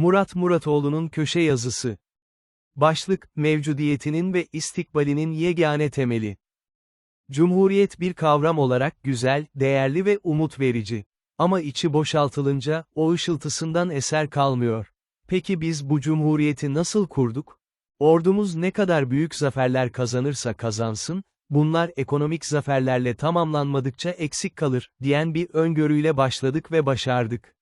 Murat Muratoğlu'nun köşe yazısı. Başlık, mevcudiyetinin ve istikbalinin yegane temeli. Cumhuriyet bir kavram olarak güzel, değerli ve umut verici. Ama içi boşaltılınca, o ışıltısından eser kalmıyor. Peki biz bu cumhuriyeti nasıl kurduk? Ordumuz ne kadar büyük zaferler kazanırsa kazansın, bunlar ekonomik zaferlerle tamamlanmadıkça eksik kalır, diyen bir öngörüyle başladık ve başardık.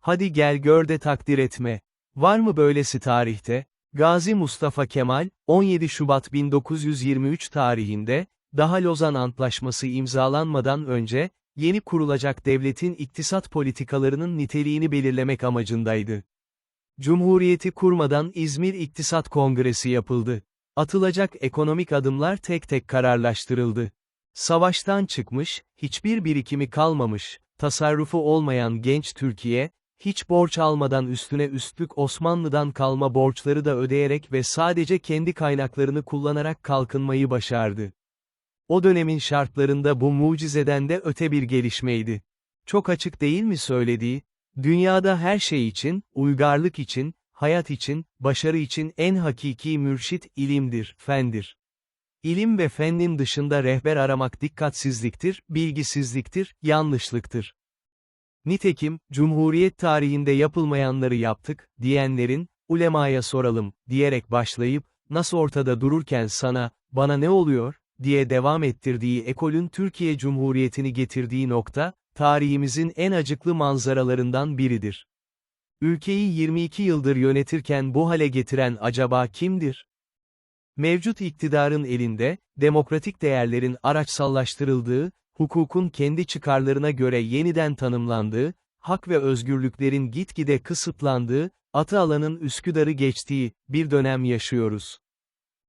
Hadi gel gör de takdir etme. Var mı böylesi tarihte? Gazi Mustafa Kemal, 17 Şubat 1923 tarihinde, daha Lozan Antlaşması imzalanmadan önce, yeni kurulacak devletin iktisat politikalarının niteliğini belirlemek amacındaydı. Cumhuriyeti kurmadan İzmir İktisat Kongresi yapıldı. Atılacak ekonomik adımlar tek tek kararlaştırıldı. Savaştan çıkmış, hiçbir birikimi kalmamış, tasarrufu olmayan genç Türkiye, hiç borç almadan üstüne üstlük Osmanlı'dan kalma borçları da ödeyerek ve sadece kendi kaynaklarını kullanarak kalkınmayı başardı. O dönemin şartlarında bu mucizeden de öte bir gelişmeydi. Çok açık değil mi söylediği? Dünyada her şey için, uygarlık için, hayat için, başarı için en hakiki mürşit ilimdir, fendir. İlim ve fennin dışında rehber aramak dikkatsizliktir, bilgisizliktir, yanlışlıktır. Nitekim, Cumhuriyet tarihinde yapılmayanları yaptık, diyenlerin, ulemaya soralım, diyerek başlayıp, nasıl ortada dururken sana, bana ne oluyor, diye devam ettirdiği ekolün Türkiye Cumhuriyeti'ni getirdiği nokta, tarihimizin en acıklı manzaralarından biridir. Ülkeyi 22 yıldır yönetirken bu hale getiren acaba kimdir? Mevcut iktidarın elinde, demokratik değerlerin araçsallaştırıldığı, hukukun kendi çıkarlarına göre yeniden tanımlandığı, hak ve özgürlüklerin gitgide kısıtlandığı, atı alanın Üsküdar'ı geçtiği, bir dönem yaşıyoruz.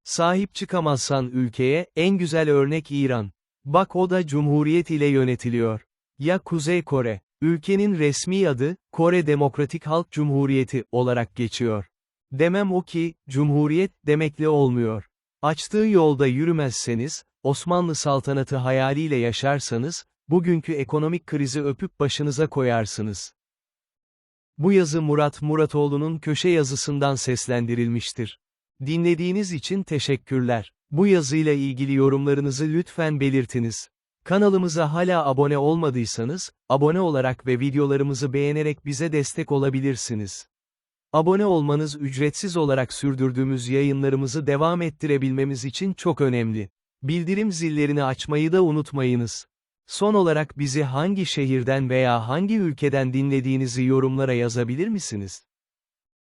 Sahip çıkamazsan ülkeye, en güzel örnek İran. Bak o da Cumhuriyet ile yönetiliyor. Ya Kuzey Kore, ülkenin resmi adı, Kore Demokratik Halk Cumhuriyeti olarak geçiyor. Demem o ki, Cumhuriyet demekle olmuyor. Açtığı yolda yürümezseniz, Osmanlı saltanatı hayaliyle yaşarsanız, bugünkü ekonomik krizi öpüp başınıza koyarsınız. Bu yazı Murat Muratoğlu'nun köşe yazısından seslendirilmiştir. Dinlediğiniz için teşekkürler. Bu yazıyla ilgili yorumlarınızı lütfen belirtiniz. Kanalımıza hala abone olmadıysanız, abone olarak ve videolarımızı beğenerek bize destek olabilirsiniz. Abone olmanız ücretsiz olarak sürdürdüğümüz yayınlarımızı devam ettirebilmemiz için çok önemli. Bildirim zillerini açmayı da unutmayınız. Son olarak bizi hangi şehirden veya hangi ülkeden dinlediğinizi yorumlara yazabilir misiniz?